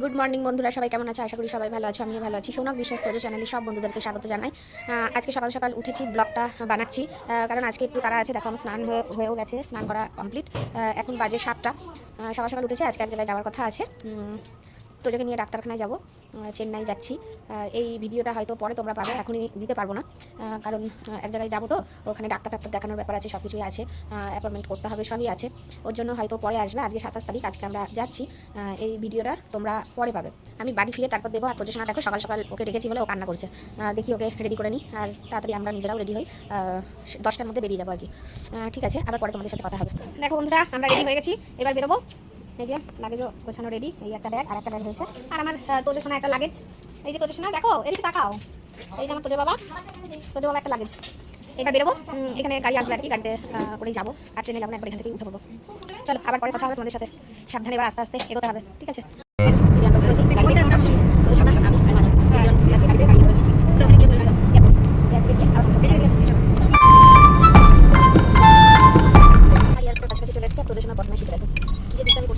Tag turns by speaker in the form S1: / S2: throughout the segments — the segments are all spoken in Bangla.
S1: গুড মর্নিং বন্ধুরা, সবাই কেমন আছে? আশা করি সবাই ভালো আছো, আমিও ভালো আছি। সোনাক বিশ্বাস করে চ্যানেলে সব বন্ধুদেরকে স্বাগত জানাই। আজকে সকাল সকাল উঠেছি, ব্লগটা বানাচ্ছি। কারণ আজকে একটু তারা আছে, দেখো, আমার স্নান হয়েও গেছে, স্নান করা কমপ্লিট এখন বাজে সাতটা। সকাল সকাল উঠেছে, আজকে এক জায়গায় যাওয়ার কথা আছে। তোজোকে নিয়ে ডাক্তারখানায় যাব চেন্নাই যাচ্ছি। এই ভিডিওটা হয়তো পরে তোমরা পাবে, এখনই দিতে পারব না। কারণ এক জায়গায় যাব তো, ওখানে ডাক্তার টাক্তার দেখানোর ব্যাপার আছে সব কিছুই আছে অ্যাপয়েন্টমেন্ট করতে হবে, সবই আছে। ওর জন্য হয়তো পরে আসবে, আজকে সাতাশ তারিখ, আজকে আমরা যাচ্ছি। এই ভিডিওটা তোমরা পরে পাবে। আমি বাড়ি ফিরে তারপর দেবো আর তোর না দেখো, সকাল সকাল ওকে রেখেছি বলে ও কান্না করছে। দেখি ওকে রেডি করে নিই আর তাড়াতাড়ি আমরা নিজেরাও রেডি হই। দশটার মধ্যে বেরিয়ে যাব আর কি। ঠিক আছে, আবার পরে তোমাদের সাথে কথা হবে। দেখো বন্ধুরা, আমরা রেডি হয়ে গেছি, এবার বেরোবো। এই যে লাগেজও গোছানো রেডি এই একটা ব্যাগ আর একটা ব্যাগ হয়েছে। আর আমার তোদের সোনা একটা লাগেজ এই যে তোদের সোনা, দেখো, এদিকে তাকাও। এই যে আমার তোদের বাবা তোদের বাবা একটা লাগেজ এবার বেরোবো এখানে গাড়ি আসবে আর কি, গাড়িতে করেই যাব। আর ট্রেনে যাব না, একবার এখান থেকেই উঠে পড়ব। চলো, আবার পরে কথা হবে তোমাদের সাথে। সাবধানে এবার আস্তে আস্তে এগোতে হবে, ঠিক আছে?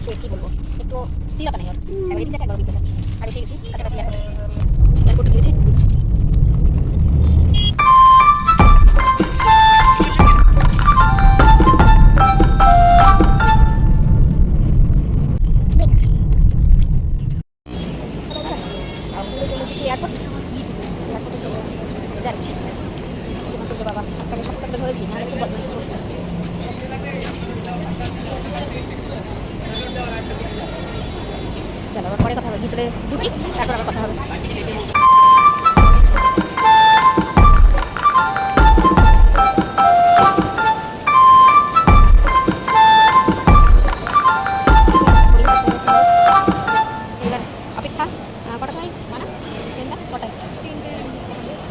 S1: যে কি বলব? একটু স্থিরতা নেই একবার এদিকে দেখ, একবার দেখ। আর এসে গেছি কাছাকাছি এয়ারপোর্টে এয়ারপোর্টে গিয়েছি যাচ্ছি। বাবা তাকে সপ্তাহে ধরেছি নাহলে খুব বদমাইশি করছে। চলো আবার পরে কথা হবে, ভিতরে ঢুকি, তারপর আবার কথা হবে।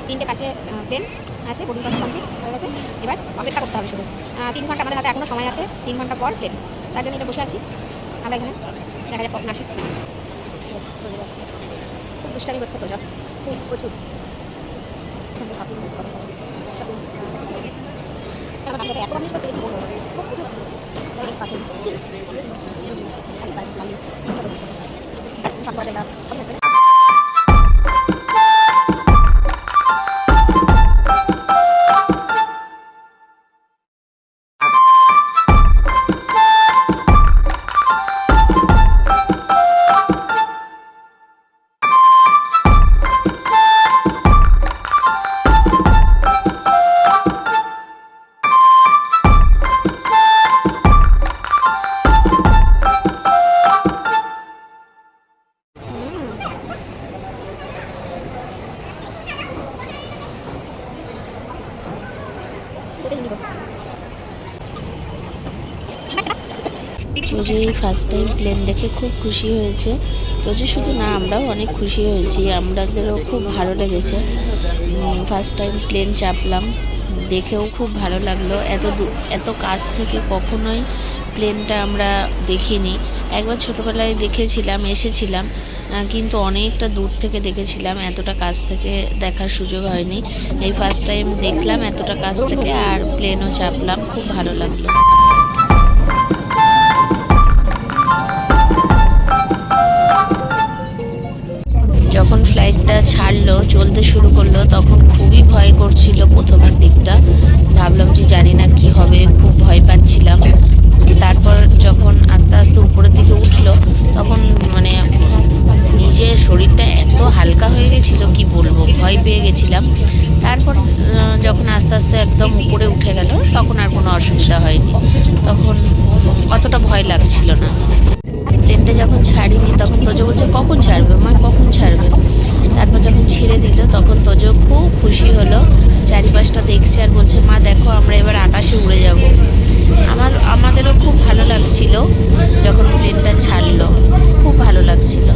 S1: তিনটে? পাঁচে প্লেন আছে, বোর্ডিং পাস কমপ্লিট এবার অপেক্ষা করতে হবে শুধু। তিন ঘণ্টা আমাদের হাতে এখনও সময় আছে, তিন ঘণ্টা পর প্লেন। তার জন্য বসে আছি, আমরা এখানে। দেখা যাক কখন আসে। বোঝা যাচ্ছে। খুব দুষ্টামি করছে তোজো। খুব প্রচুর। এত মানুষ করছে খুব প্রচুর কথা চলছে পাশে সব
S2: এই ফার্স্ট টাইম প্লেন দেখে খুব খুশি হয়েছে। তোজো শুধু না, আমরাও অনেক খুশি হয়েছি। আমাদেরও খুব ভালো লেগেছে। ফার্স্ট টাইম প্লেন চাপলাম। দেখেও খুব ভালো লাগল। এত এত কাছ থেকে কখনোই প্লেনটা আমরা দেখিনি। একবার ছোটোবেলায় দেখেছিলাম, এসেছিলাম। কিন্তু অনেকটা দূর থেকে দেখেছিলাম, এতটা কাছ থেকে দেখার সুযোগ হয়নি। এই ফার্স্ট টাইম দেখলাম এতটা কাছ থেকে আর প্লেনও চাপলাম, খুব ভালো লাগল। যখন ফ্লাইটটা ছাড়লো, চলতে শুরু করল, তখন খুবই ভয় করছিল প্রথমের দিকটা ভাবলাম যে জানি না কি হবে খুব ভয় পাচ্ছিলাম তারপর যখন আস্তে আস্তে উপরের দিকে উঠল তখন মানে নিজের শরীরটা হালকা হয়ে গেছিল, কি বলব, ভয় পেয়ে গেছিলাম। তারপর যখন আস্তে আস্তে একদম উপরে উঠে গেল, তখন আর কোনো অসুবিধা হয়নি। তখন অতটা ভয় লাগছিল না। প্লেনটা যখন ছাড়িনি, তখন তোজো বলছে, কখন ছাড়বে? মা, কখন ছাড়বে? তারপর যখন ছেড়ে দিল, তখন তোজো খুব খুশি হলো। চারিপাশটা দেখছে আর বলছে, মা, দেখো, আমরা এবার আকাশে উড়ে যাব। আমার, আমাদেরও খুব ভালো লাগছিল যখন প্লেনটা ছাড়লো খুব ভালো লাগছিল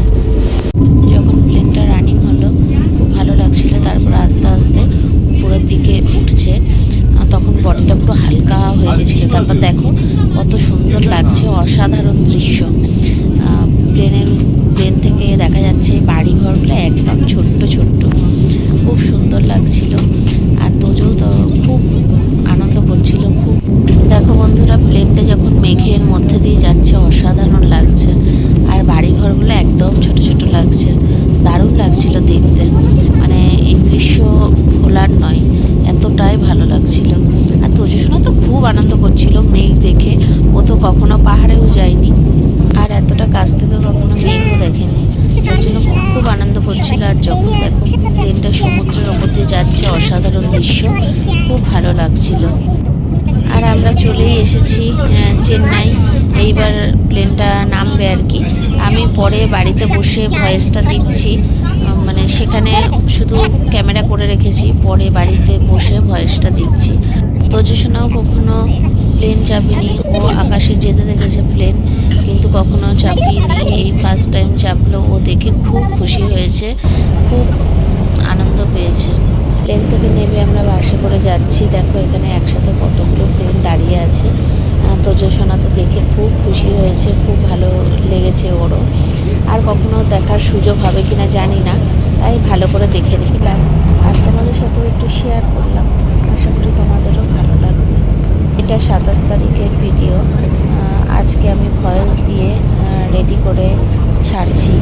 S2: যখন প্লেনটা রানিং হলো খুব ভালো লাগছিল তারপর আস্তে আস্তে উপরের দিকে উঠছে আহ, তখন বডিটা পুরো হালকা হয়ে গেছিল তারপর দেখো কত সুন্দর লাগছে, অসাধারণ দৃশ্য। প্লেনের, প্লেন থেকে দেখা যাচ্ছে বাড়ি ঘরটা একদম ছোট্ট ছোট্ট। খুব সুন্দর লাগছিল। আর তোজও তো খুব আনন্দ করছিল খুব দেখো বন্ধুরা প্লেনটা যখন মেঘের মধ্যে দিয়ে যাচ্ছে অসাধারণ লাগছে আর বাড়ি ঘরগুলো একদম ছোট ছোট লাগছে দারুণ লাগছিল দেখতে মানে এই দৃশ্য ভোলার নয় এতটাই ভালো লাগছিল আর তজুসোনা তো খুব আনন্দ করছিল মেঘ দেখে, ও তো কখনো পাহাড়েও যায়নি আর এতটা কাছ থেকে কখনো মেঘও দেখেনি। তার জন্য খুব আনন্দ করছিল আর যখন দেখো প্লেনটা সমুদ্রের ওপর দিয়ে যাচ্ছে অসাধারণ দৃশ্য, খুব ভালো লাগছিল। আর আমরা চলেই এসেছি চেন্নাই। এইবার প্লেনটা নামবে আর কি। আমি পরে বাড়িতে বসে ভয়েসটা দিচ্ছি মানে সেখানে শুধু ক্যামেরা করে রেখেছি, পরে বাড়িতে বসে ভয়েসটা দিচ্ছি। তজুসোনাও কখনো প্লেন চাপিনি। ও আকাশে যেতে দেখেছে প্লেন কিন্তু কখনো চাপিনি। এই ফার্স্ট টাইম চাপলো, ও দেখে খুব খুশি হয়েছে, খুব আনন্দ পেয়েছে। প্লেন থেকে নেমে আমরা বাসে করে যাচ্ছি। দেখো এখানে একসাথে কতগুলো প্লেন দাঁড়িয়ে আছে। তো যশোনা তো দেখে খুব খুশি হয়েছে, খুব ভালো লেগেছে ওরও। আর কখনো দেখার সুযোগ হবে কিনা জানি না, তাই ভালো করে দেখে নিলাম। আর তোমাদের সাথেও একটু শেয়ার করলাম। আশা করি তোমাদেরও ভালো লাগবে এটা সাতাশ তারিখের ভিডিও আজকে আমি ভয়েস দিয়ে রেডি করে ছাড়ছি।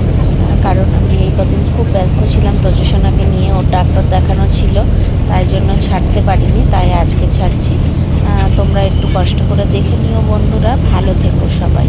S2: কারণ আমি এই কদিন খুব ব্যস্ত ছিলাম, তজুসোনাকে নিয়ে, ওর ডাক্তার দেখানো ছিল, তাই জন্য ছাড়তে পারিনি, তাই আজকে ছাড়ছি। তোমরা একটু কষ্ট করে দেখে নিও বন্ধুরা, ভালো থেকো সবাই।